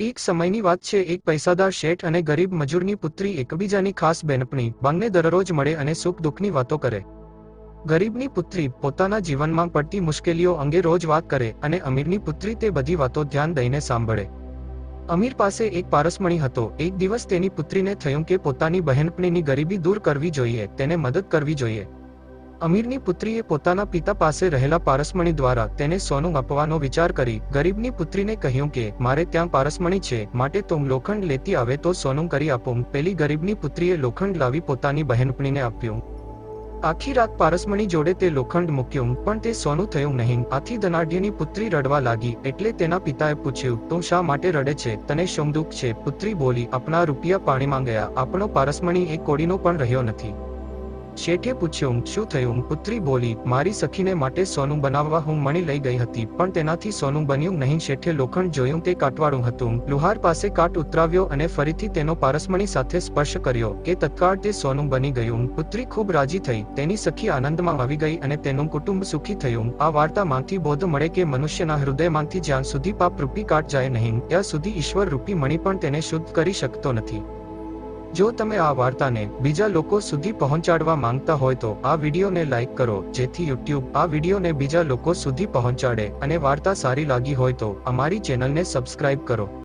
એક સમયની વાત છે, એક પૈસાદાર શેઠ અને ગરીબ મજૂરની પુત્રી એકબીજાની ખાસ બહેનપણી બંને દરરોજ મળે અને સુખ દુઃખની વાતો કરે. ગરીબની પુત્રી પોતાના જીવનમાં પડતી મુશ્કેલીઓ અંગે રોજ વાત કરે અને અમીરની પુત્રી તે બધી વાતો ધ્યાન દઈને સાંભળે. અમીર પાસે એક પારસમણી હતો. એક દિવસ તેની પુત્રીને થયું કે પોતાની બહેનપણીની ગરીબી દૂર કરવી જોઈએ, તેને મદદ કરવી જોઈએ. અમીરની પુત્રીએ પોતાના પિતા પાસે રહેલા પારસમણી દ્વારા તેને સોનું આપવાનો વિચાર કરી, ગરીબની પુત્રીને કહ્યું કે, મારે ત્યાં પારસમણી છે, માટે તું લોખંડ લેતી આવે તો સોનું કરી આપું. પેલી ગરીબની પુત્રીએ લોખંડ લાવી પોતાની બહેનપણીને આપ્યું. આખી રાત પારસમણી જોડે તે લોખંડ મૂક્યું, પણ તે સોનું થયું નહીં. આથી ધનાઢ્યની પુત્રી રડવા લાગી, એટલે તેના પિતાએ પૂછ્યું, તું શા માટે રડે છે? તને શું દુઃખ છે? પુત્રી બોલી, આપણા રૂપિયા પાણીમાં ગયા. આપણો પારસમણી એક કોડીનો પણ રહ્યો નથી. શેઠે પૂછ્યું, શું થયું? પુત્રી બોલી, મારી સખીને માટે સોનું બનાવવા હું મણી લઈ ગઈ હતી, પણ તેનાથી સોનું બન્યું નહીં. શેઠે લોખંડ જોયું તે કાટવાળું હતું. લુહાર પાસે કાટ ઉતરાવ્યો અને ફરીથી તેનો પારસમણી સાથે સ્પર્શ કર્યો કે તત્કાળ તે સોનું બની ગયું. પુત્રી ખૂબ રાજી થઈ, તેની સખી આનંદમાં આવી ગઈ અને તેનું કુટુંબ સુખી થયું. આ વાર્તામાંથી બોધ મળે કે મનુષ્યના હૃદયમાંથી જ્યાં સુધી પાપ રૂપી કાટ જાય નહીં, ત્યાં સુધી ઈશ્વર રૂપી મણી પણ તેને શુદ્ધ કરી શકતો નથી. જો તમે આ વાર્તાને બીજા લોકો સુધી પહોંચાડવા માંગતા હોય તો આ વિડીયોને લાઈક કરો, જેથી યુટ્યુબ આ વિડીયોને બીજા લોકો સુધી પહોંચાડે અને વાર્તા સારી લાગી હોય તો અમારી ચેનલને સબસ્ક્રાઇબ કરો.